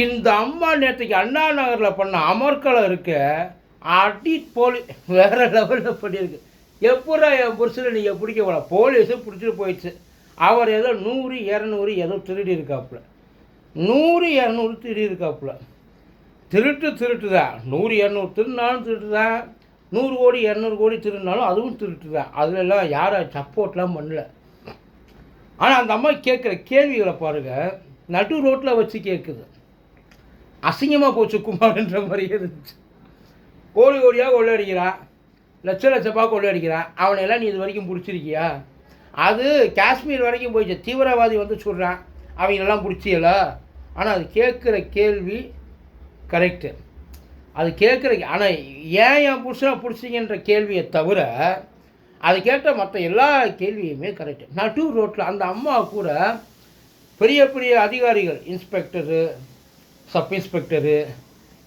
இந்த அம்மா நேற்றுக்கு அண்ணா நகரில் பண்ண அமர்க்களம் இருக்க அடி போலி வேற லெவலில் பண்ணியிருக்கு. எப்படா என் புருஷனை நீங்கள் பிடிக்க போல போலீஸும் பிடிச்சிட்டு போயிடுச்சு. அவர் ஏதோ நூறு இரநூறு ஏதோ திருடி இருக்காப்புல. நூறு இரநூறு திருடி இருக்காப்புல. திருட்டு திருட்டு தான் நூறு இரநூறு திருநாளும் திருட்டு தான் நூறு கோடி இரநூறு கோடி திருடினாலும் அதுவும் திருட்டு தான் அதுலெல்லாம் யாரும் சப்போர்ட்லாம் பண்ணல. ஆனால் அந்த அம்மா கேட்குற கேள்விகளை பாருங்கள் நடு ரோட்டில் வச்சு கேட்குது அசிங்கமாக போச்சு குமார்ன்ற மாதிரியே இருந்துச்சு. கோடி கோடியாக கொள்ளடிக்கிறான் லட்ச லட்சமாக கொள்ளடிக்கிறான் அவனையெல்லாம் நீ இது வரைக்கும் பிடிச்சிருக்கியா? அது காஷ்மீர் வரைக்கும் போயிடுச்சு. தீவிரவாதி வந்து சொல்கிறான் அவங்களெல்லாம் பிடிச்சியல. ஆனால் அது கேட்குற கேள்வி கரெக்டு அது கேட்குற ஆனால் ஏன் என் புருஷனை பிடிச்சிங்கன்ற கேள்வியை தவிர அது கேட்ட மற்ற எல்லா கேள்வியுமே கரெக்டு நட்டூர் ரோட்டில் அந்த அம்மா கூட பெரிய பெரிய அதிகாரிகள் இன்ஸ்பெக்டரு சப் இன்ஸ்பெக்டரு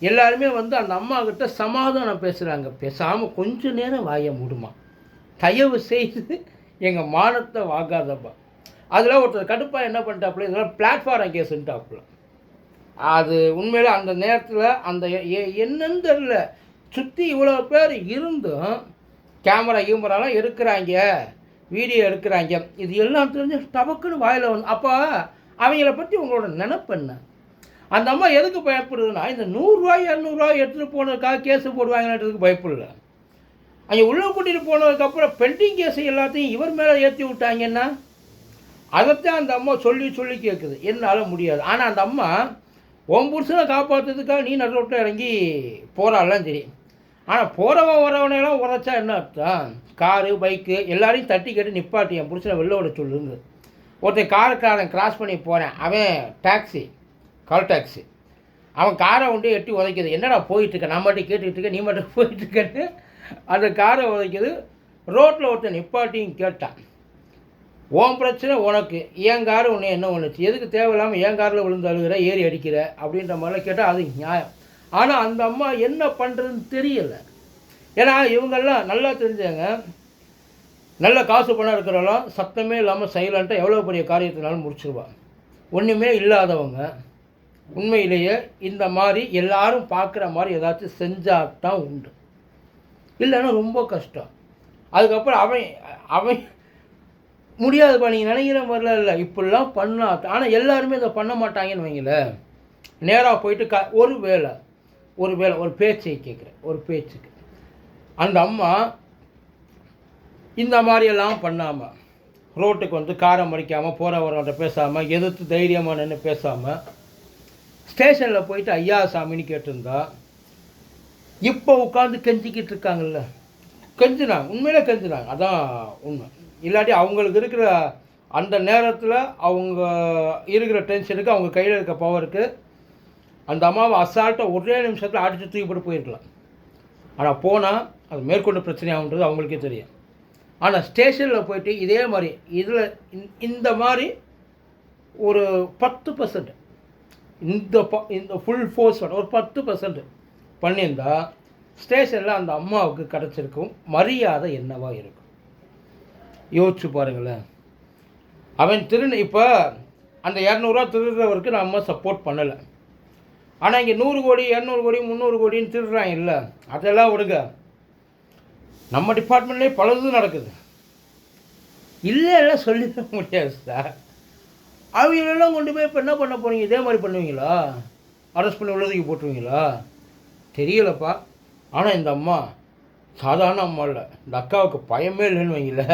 எல்லாருமே வந்து அந்த அம்மாக்கிட்ட சமாதானம் பேசுகிறாங்க பேசாமல் கொஞ்ச நேரம் வாய மூடுமா. தயவு செய்து எங்கள் மானத்தை வாங்காதப்பா. அதில் ஒருத்தர் கடுப்பாக என்ன பண்ணிட்டாப்புல இதெல்லாம் பிளாட்ஃபார்ம் கேஸுன்ட்டாப்புல அது உண்மையில் அந்த நேரத்தில் அந்த என்னன்னு தெரில சுற்றி இவ்வளோ பேர் இருந்தும் கேமரா கீமராலாம் எடுக்கிறாங்க. வீடியோ எடுக்கிறாங்க. இது எல்லாம் தெரிஞ்சு டபக்குன்னு வாயில் வந்து அப்போ அவங்கள பற்றி உங்களோட நினப்பு என்ன? அந்த அம்மா எதுக்கு பயப்படுதுன்னா இந்த நூறுரூவா இரநூறுவா எடுத்துகிட்டு போனதுக்காக கேஸு போடுவாங்கன்றதுக்கு பயப்படல அங்கே உள்ளே கூட்டிகிட்டு போனதுக்கப்புறம் பெண்டிங் கேஸு எல்லாத்தையும் இவர் மேலே ஏற்றி விட்டாங்கன்னா அதைத்தான் அந்த அம்மா சொல்லி சொல்லி கேட்குது என்னால் முடியாது. ஆனால் அந்த அம்மா உன் புருஷனை காப்பாற்றுறதுக்காக நீ நடு ரோட்டில் இறங்கி போகிறாள்லாம் சரி ஆனால் போகிறவன் வரவனையெல்லாம் உரைச்சா என்ன அர்த்தம்? காரு பைக்கு எல்லாரையும் தட்டி கேட்டு நிப்பாட்டி. என் புருஷனை வெளில விட சொல்லுங்க. ஒருத்தன் காருக்காரன் கிராஸ் பண்ணி போகிறேன் அவன் டாக்ஸி கால் டாக்ஸி அவன் காரை கொண்டு எட்டி உதைக்குது. என்னடா போயிட்டுருக்க? நான் மட்டும் கேட்டுக்கிட்டு இருக்க நீ மட்டும் போயிட்டுருக்கன்னு. அந்த காரை உதைக்குது. ரோட்டில் ஒருத்தன் நிப்பாட்டியும் கேட்டான். ஓன் பிரச்சனை உனக்கு. என் காரு உன்னை என்ன ஒன்றுச்சு எதுக்கு தேவையில்லாமல் என் காரில் விழுந்து அழுகிற ஏறி அடிக்கிற? அப்படின்ற மாதிரிலாம் கேட்டால் அது நியாயம். ஆனால் அந்த அம்மா என்ன பண்ணுறதுன்னு தெரியலை. ஏன்னா இவங்கெல்லாம் நல்லா தெரிஞ்சவங்க. நல்ல காசு பணம் இருக்கிறவங்களாம் சத்தமே இல்லாமல் சைலண்ட்டாக எவ்வளோ பெரிய காரியத்தினாலும் முடிச்சிருவா ஒன்றுமே இல்லாதவங்க. உண்மையிலேயே இந்த மாதிரி எல்லாரும் பார்க்குற மாதிரி ஏதாச்சும் செஞ்சால் தான் உண்டு. இல்லைன்னா ரொம்ப கஷ்டம். அதுக்கப்புறம் அவன் அவன் முடியாதுப்பா நீங்கள் நினைக்கிற மாதிரிலாம் இல்லை. இப்படிலாம் பண்ணா ஆனால் எல்லாருமே இதை பண்ண மாட்டாங்கன்னு வைங்களேன். நேராக போயிட்டு க ஒரு வேலை ஒரு வேலை ஒரு பேச்சை கேட்குறேன் ஒரு பேச்சுக்கு. அந்த அம்மா இந்த மாதிரியெல்லாம் பண்ணாமல் ரோட்டுக்கு வந்து காரம் மறிக்காமல் போகிற வரவன்ட்ட பேசாமல் எதிர்த்து தைரியமாக நின்று பேசாமல் ஸ்டேஷனில் போயிட்டு ஐயா சாமின்னு கேட்டிருந்தா இப்போ உட்காந்து கெஞ்சிக்கிட்டு இருக்காங்கல்ல. கெஞ்சினாங்க. உண்மையிலே கெஞ்சினாங்க. அதான் உண்மை. இல்லாட்டி அவங்களுக்கு இருக்கிற அந்த நேரத்தில் அவங்க இருக்கிற டென்ஷனுக்கு அவங்க கையில் இருக்க பவருக்கு அந்த அம்மாவை அசால்ட்டாக ஒரே நிமிஷத்தில் அடித்து தூக்கி போட்டு போயிருக்கலாம். ஆனால் போனால் அது மேற்கொண்டு பிரச்சனையாகுன்றது அவங்களுக்கே தெரியும். ஆனால் ஸ்டேஷனில் போயிட்டு இதே மாதிரி இதில் இந்த மாதிரி ஒரு பத்து பர்சன்ட் இந்த ப இந்த ஃபுல் ஃபோர்ஸோட ஒரு பத்து பர்சன்ட் பண்ணியிருந்தா ஸ்டேஷனில் அந்த அம்மாவுக்கு கிடச்சிருக்கும் மரியாதை என்னவா இருக்கும்? யோசிச்சு பாருங்களேன். அவன் திருந இப்போ அந்த இரநூறுவா திருடுறவருக்கு நம்ம சப்போர்ட் பண்ணலை. ஆனால் இங்கே நூறு கோடி இரநூறு கோடி முந்நூறு கோடின்னு திருடுறாங்க இல்லை அதெல்லாம் விடுங்க. நம்ம டிபார்ட்மெண்ட்லேயே பலதும் நடக்குது. இல்லை எல்லாம் சொல்லிட முடியாது சார். அவங்களெல்லாம் கொண்டு போய் இப்போ என்ன பண்ண போகிறீங்க இதே மாதிரி பண்ணுவீங்களா? அரெஸ்ட் பண்ணி உள்ளதுக்கு போட்டுருவீங்களா? தெரியலப்பா. ஆனால் இந்த அம்மா சாதாரண அம்மா இல்லை. இந்த அக்காவுக்கு பயமே இல்லைன்னு வைங்களேன்.